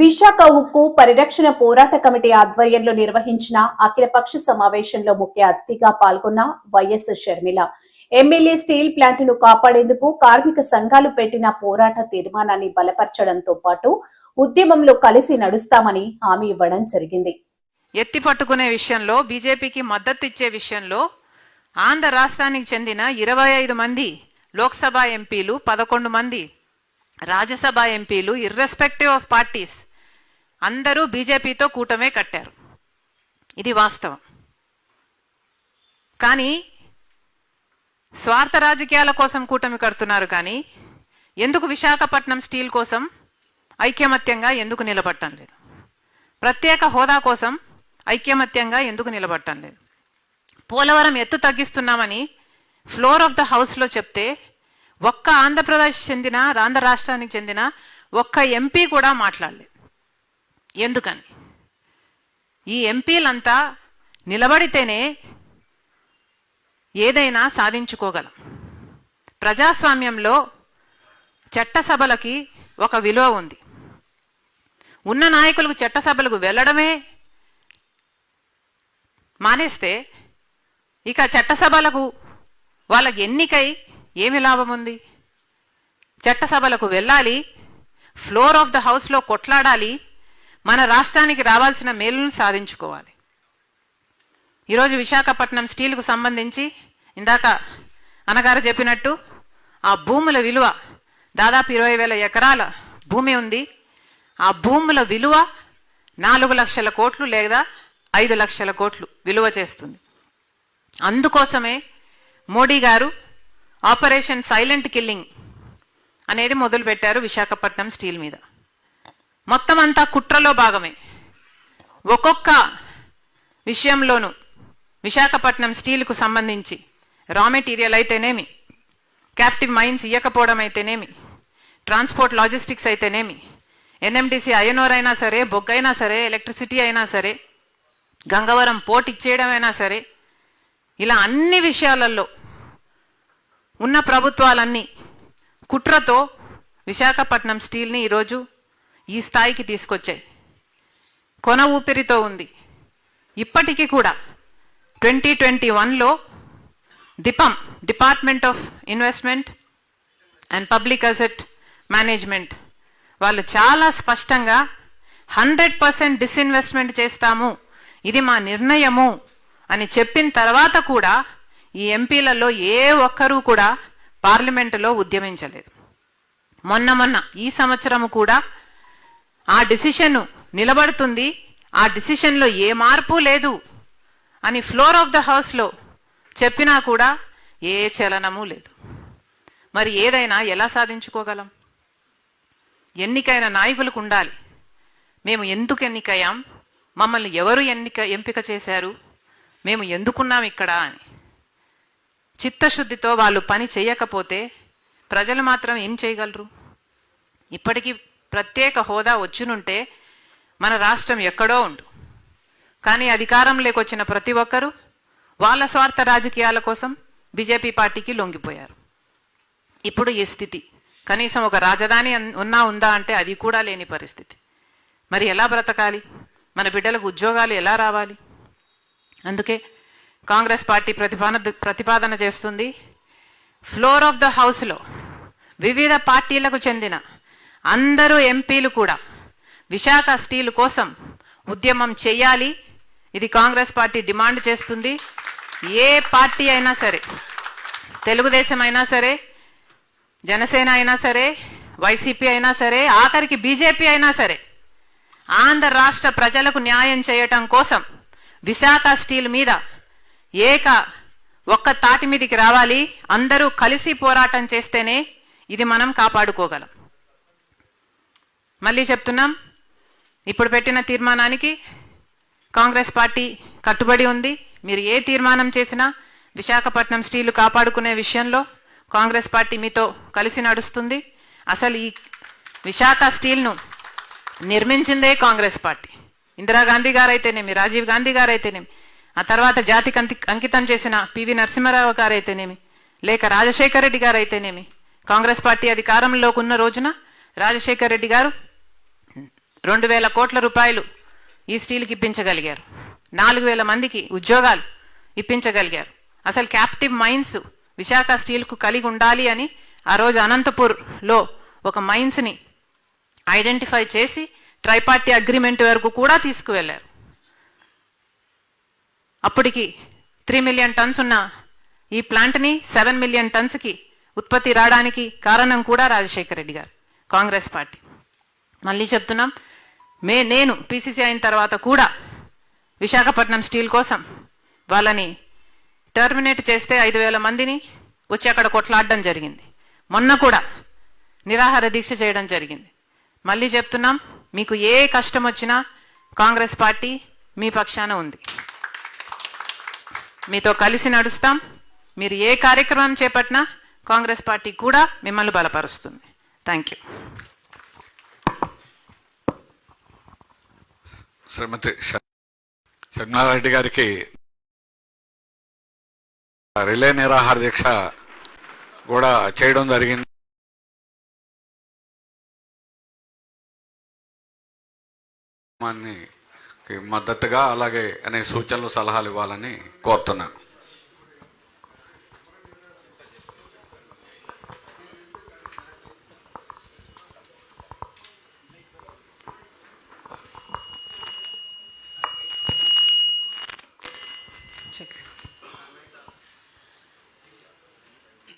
విశాఖ ఉక్కు పరిరక్షణ పోరాట కమిటీ ఆధ్వర్యంలో నిర్వహించిన అఖిలపక్ష సమావేశంలో ముఖ్య అతిథిగా పాల్గొన్న వైఎస్ షర్మిల. ఎమ్మెల్యే స్టీల్ ప్లాంట్ను కాపాడేందుకు కార్మిక సంఘాలు పెట్టిన పోరాట తీర్మానాన్ని బలపరచడంతో పాటు ఉద్యమంలో కలిసి నడుస్తామని హామీ ఇవ్వడం జరిగింది. ఎత్తి పట్టుకునే విషయంలో బీజేపీకి మద్దతు ఇచ్చే విషయంలో ఆంధ్ర రాష్ట్రానికి చెందిన ఇరవై ఐదు మంది లోక్సభ ఎంపీలు పదకొండు మంది రాజ్యసభ ఎంపీలు ఇర్రెస్పెక్టివ్ ఆఫ్ పార్టీస్ అందరూ బీజేపీతో కూటమే కట్టారు. ఇది వాస్తవం. కానీ స్వార్థ రాజకీయాల కోసం కూటమి కడుతున్నారు కానీ ఎందుకు విశాఖపట్నం స్టీల్ కోసం ఐక్యమత్యంగా ఎందుకు నిలబట్టం లేదు? ప్రత్యేక హోదా కోసం ఐక్యమత్యంగా ఎందుకు నిలబట్టం లేదు? పోలవరం ఎత్తు తగ్గిస్తున్నామని ఫ్లోర్ ఆఫ్ ద హౌస్లో చెప్తే ఒక్క ఆంధ్రప్రదేశ్ చెందిన ఆంధ్ర రాష్ట్రానికి చెందిన ఒక్క ఎంపీ కూడా మాట్లాడలేదు. ఎందుకని? ఈ ఎంపీలంతా నిలబడితేనే ఏదైనా సాధించుకోగలం. ప్రజాస్వామ్యంలో చట్టసభలకి ఒక విలువ ఉంది. ఉన్న నాయకులకు చట్టసభలకు వెళ్ళడమే మానేస్తే ఇక చట్టసభలకు వాళ్ళకి ఎన్నికై ఏమి లాభం ఉంది? చట్టసభలకు వెళ్ళాలి ఫ్లోర్ ఆఫ్ ద హౌస్లో కొట్లాడాలి మన రాష్ట్రానికి రావాల్సిన మేలును సాధించుకోవాలి. ఈరోజు విశాఖపట్నం స్టీల్కు సంబంధించి ఇందాక అన్నగారు చెప్పినట్టు ఆ భూముల విలువ దాదాపు ఇరవై వేల ఎకరాల భూమి ఉంది. ఆ భూముల విలువ నాలుగు లక్షల కోట్లు లేదా ఐదు లక్షల కోట్లు విలువ చేస్తుంది. అందుకోసమే మోడీ గారు ఆపరేషన్ సైలెంట్ కిల్లింగ్ అనేది మొదలుపెట్టారు విశాఖపట్నం స్టీల్ మీద. మొత్తం అంతా కుట్రలో భాగమే. ఒక్కొక్క విషయంలోనూ విశాఖపట్నం స్టీల్కు సంబంధించి రా మెటీరియల్ అయితేనేమి క్యాప్టివ్ మైన్స్ ఇయ్యకపోవడం అయితేనేమి ట్రాన్స్పోర్ట్ లాజిస్టిక్స్ అయితేనేమి ఎన్ఎండిసి అయనోర్ అయినా సరే బొగ్గైనా సరే ఎలక్ట్రిసిటీ అయినా సరే గంగవరం పోర్ట్ ఇచ్చేయడమైనా సరే ఇలా అన్ని విషయాలలో ఉన్న ప్రభుత్వాలన్నీ కుట్రతో విశాఖపట్నం స్టీల్ని ఈరోజు ఈ స్థాయికి తీసుకొచ్చాయి. కొన ఊపిరితో ఉంది. ఇప్పటికీ కూడా ట్వంటీ ట్వంటీ వన్లో DIPAM department of investment and public asset management వాళ్ళు చాలా స్పష్టంగా హండ్రెడ్ పర్సెంట్ డిస్ఇన్వెస్ట్మెంట్ చేస్తాము. ఇది మా నిర్ణయము అని చెప్పిన తర్వాత కూడా ఈ ఎంపీలలో ఏ ఒక్కరూ కూడా పార్లమెంటులో ఉద్యమించలేదు. మొన్న మొన్న ఈ సంవత్సరము కూడా ఆ డిసిషన్ నిలబడుతుంది. ఆ డిసిషన్లో ఏ మార్పు లేదు. అని ఫ్లోర్ ఆఫ్ ద హౌస్లో చెప్పినా కూడా ఏ చలనము లేదు. మరి ఏదైనా ఎలా సాధించుకోగలం? ఎన్నికైన నాయకులకు ఉండాలి. మేము ఎందుకు ఎన్నికయ్యాం? మమ్మల్ని ఎవరు ఎన్నిక ఎంపిక చేశారు? మేము ఎందుకున్నాం ఇక్కడ అని. చిత్తశుద్ధితో వాళ్ళు పని చేయకపోతే ప్రజలు మాత్రం ఏం చేయగలరు? ఇప్పటికీ ప్రత్యేక హోదా వచ్చునుంటే మన రాష్ట్రం ఎక్కడో ఉండు. కానీ అధికారం లేకొచ్చిన ప్రతి ఒక్కరూ వాళ్ళ స్వార్థ రాజకీయాల కోసం బీజేపీ పార్టీకి లొంగిపోయారు. ఇప్పుడు ఈ స్థితి. కనీసం ఒక రాజధాని ఉన్నా ఉందా అంటే అది కూడా లేని పరిస్థితి. మరి ఎలా బ్రతకాలి? మన బిడ్డలకు ఉద్యోగాలు ఎలా రావాలి? అందుకే కాంగ్రెస్ పార్టీ ప్రతిపాదన ప్రతిపాదన చేస్తుంది. ఫ్లోర్ ఆఫ్ ద హౌస్లో వివిధ పార్టీలకు చెందిన అందరూ ఎంపీలు కూడా. విశాఖ స్టీల్ కోసం ఉద్యమం చేయాలి ఇది కాంగ్రెస్ పార్టీ డిమాండ్ చేస్తుంది. ఏ పార్టీ అయినా సరే తెలుగుదేశం అయినా సరే జనసేన అయినా సరే వైసీపీ అయినా సరే ఆఖరికి బీజేపీ అయినా సరే ఆంధ్ర రాష్ట్ర ప్రజలకు న్యాయం చేయటం కోసం విశాఖ స్టీల్ మీద ఏక ఒక్క తాటి మీదికి రావాలి. అందరూ కలిసి పోరాటం చేస్తేనే ఇది మనం కాపాడుకోగలం. మళ్ళీ చెప్తున్నాం. ఇప్పుడు పెట్టిన తీర్మానానికి కాంగ్రెస్ పార్టీ కట్టుబడి ఉంది. మీరు ఏ తీర్మానం చేసినా విశాఖపట్నం స్టీలు కాపాడుకునే విషయంలో కాంగ్రెస్ పార్టీ మీతో కలిసి నడుస్తుంది. అసలు ఈ విశాఖ స్టీల్ను నిర్మించిందే కాంగ్రెస్ పార్టీ. ఇందిరాగాంధీ గారైతేనేమి రాజీవ్ గాంధీ గారైతేనేమి ఆ తర్వాత జాతికి అంకితం చేసిన పివి నరసింహారావు గారైతేనేమి లేక రాజశేఖర రెడ్డి గారైతేనేమి కాంగ్రెస్ పార్టీ అధికారంలోకి ఉన్న రోజున రాజశేఖర రెడ్డి గారు రెండు వేల కోట్ల రూపాయలు ఈ స్టీల్కి ఇప్పించగలిగారు. నాలుగు వేల మందికి ఉద్యోగాలు ఇప్పించగలిగారు. అసలు క్యాప్టివ్ మైన్స్ విశాఖ స్టీల్కు కలిగి ఉండాలి అని ఆ రోజు అనంతపూర్లో ఒక మైన్స్ని ఐడెంటిఫై చేసి ట్రైపార్టీ అగ్రిమెంట్ వరకు కూడా తీసుకువెళ్ళారు అప్పటికి త్రీ మిలియన్ టన్స్ ఉన్న ఈ ప్లాంట్ని సెవెన్ మిలియన్ టన్స్కి ఉత్పత్తి రావడానికి కారణం కూడా రాజశేఖర రెడ్డి గారు కాంగ్రెస్ పార్టీ. మళ్ళీ చెప్తున్నాం మే నేను పీసీసీ అయిన తర్వాత కూడా విశాఖపట్నం స్టీల్ కోసం వాళ్ళని టర్మినేట్ చేస్తే ఐదు వేల మందిని వచ్చి అక్కడ కొట్లాడడం జరిగింది. మొన్న కూడా నిరాహార దీక్ష చేయడం జరిగింది. మళ్ళీ చెప్తున్నాం మీకు ఏ కష్టం వచ్చినా కాంగ్రెస్ పార్టీ మీ పక్షాన ఉంది. మీతో కలిసి నడుస్తాం. మీరు ఏ కార్యక్రమం చేపట్టినా కాంగ్రెస్ పార్టీ కూడా మిమ్మల్ని బలపరుస్తుంది. థ్యాంక్ యూ శ్రీమతి శ- గారికి రిలే నిరాహార దీక్ష కూడా చేయడం జరిగింది. మద్దతుగా అలాగే అనేక సూచనలు సలహాలు ఇవ్వాలని కోరుతున్నాను Teşekkür